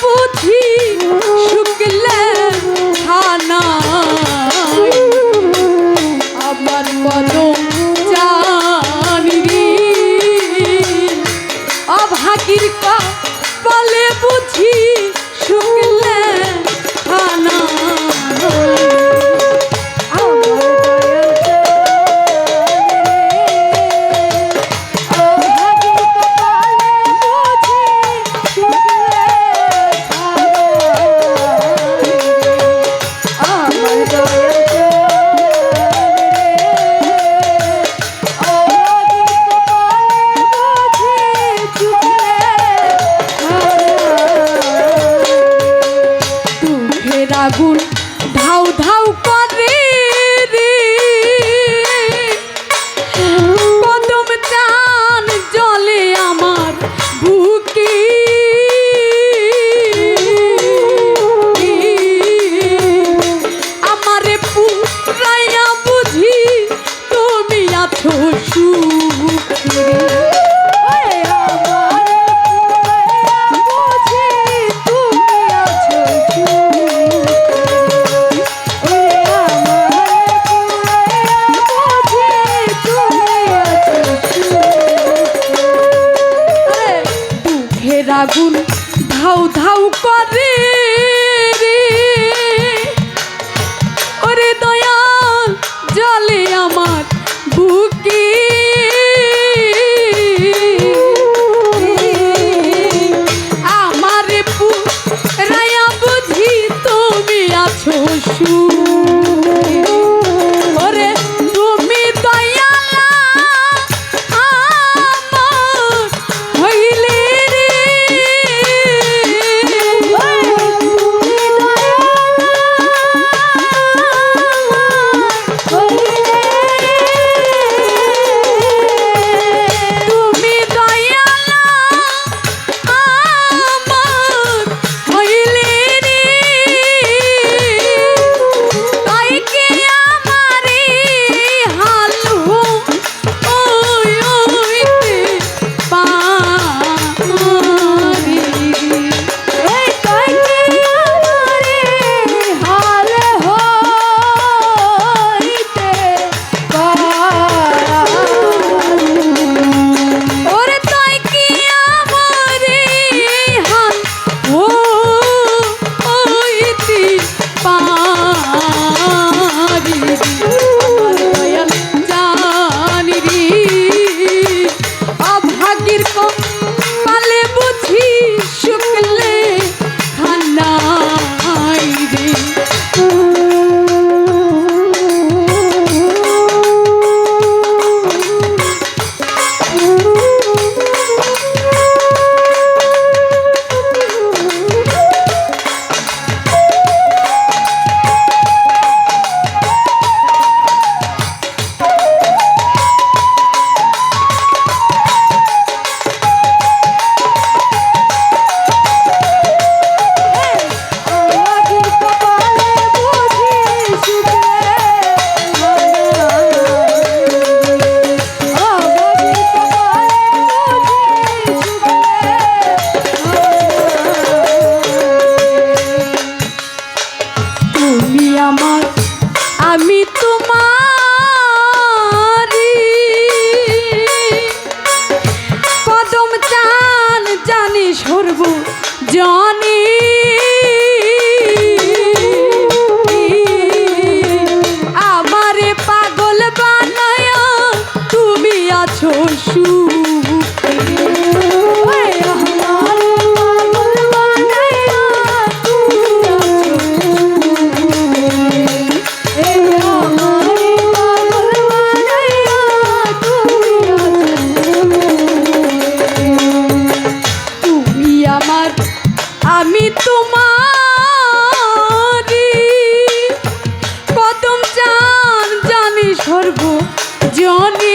Putri. আগুন ধাউ ধাউ করে কদম চান জলে আমার বুকে। আমারে পুরাইয়া বুঝি তুমি আছো Johnny. জনি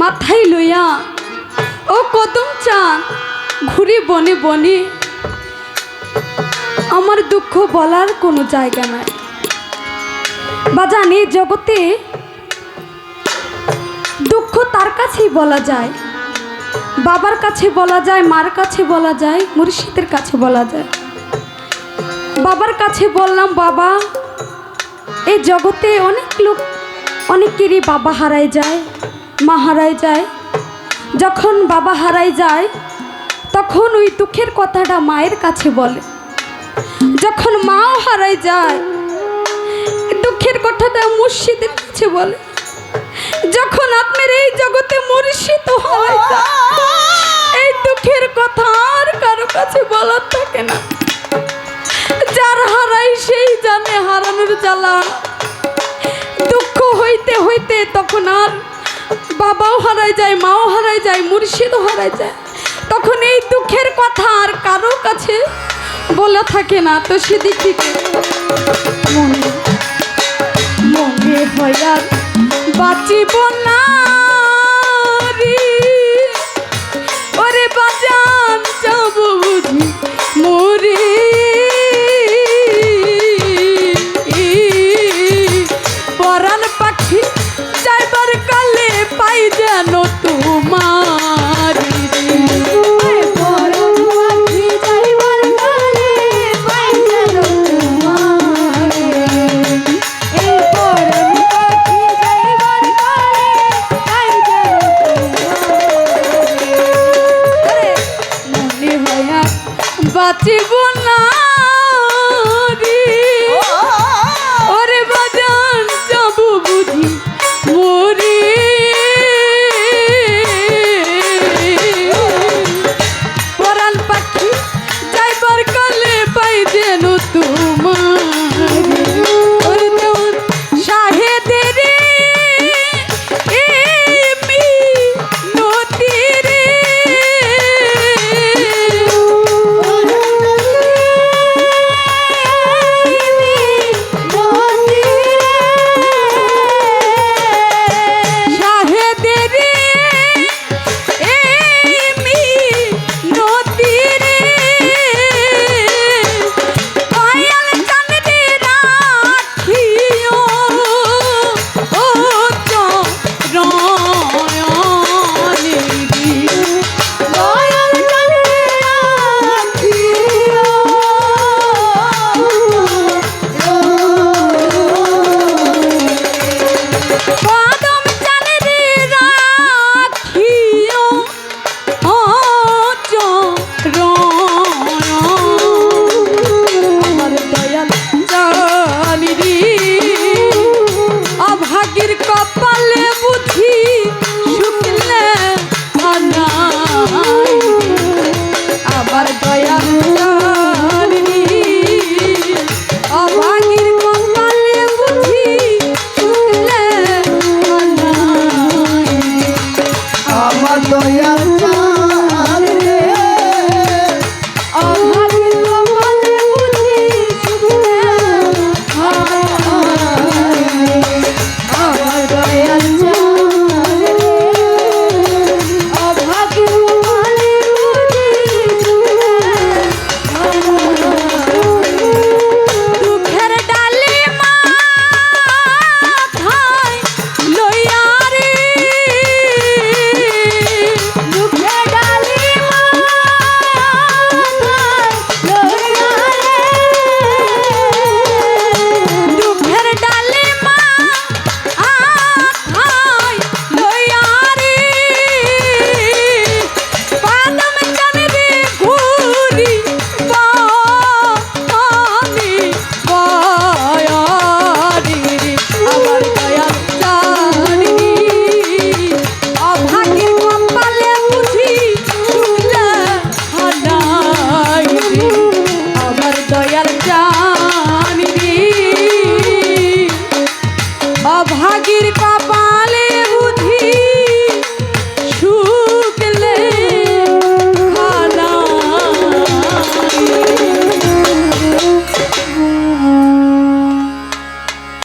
মাথায় লইয়া, ও কদম চান ঘুরি বনে বনে, আমার দুঃখ বলার কোনো জায়গা নাই। বা জানি জগতে দুঃখ তার কাছেই বলা যায়, বাবার কাছে বলা যায়, মার কাছে বলা যায়, মুর্শিদের কাছে বলা যায়। বাবার কাছে বললাম, বাবা এই জগতে অনেক লোক, অনেকেরই বাবা হারায় যায় মা হারাই যায়। যখন বাবা হারাই যায়, তখন ওই দুঃখের কথাটা মায়ের কাছে বলে। যখন মাও হারাই যায়, দুঃখের কথাটা মুর্শিদের কাছে বলে। যখন আপনার এই জগতে মুর্শিদ হারায় যায় এই দুঃখের কথা আর কারও কাছে বলার থাকে না। যার হারাই সেই জানে হারানোর জ্বালা। দুঃখ হইতে হইতে তখন আর বাবাও হারায় যায়, মাও হারায় যায়, মুর্শিদও হারায় যায়। তখন এই দুঃখের কথা আর কারও কাছে বলে থাকে না। তো সেদিক থেকে মনে বাঁচিব না পাখি বাঁচিব না।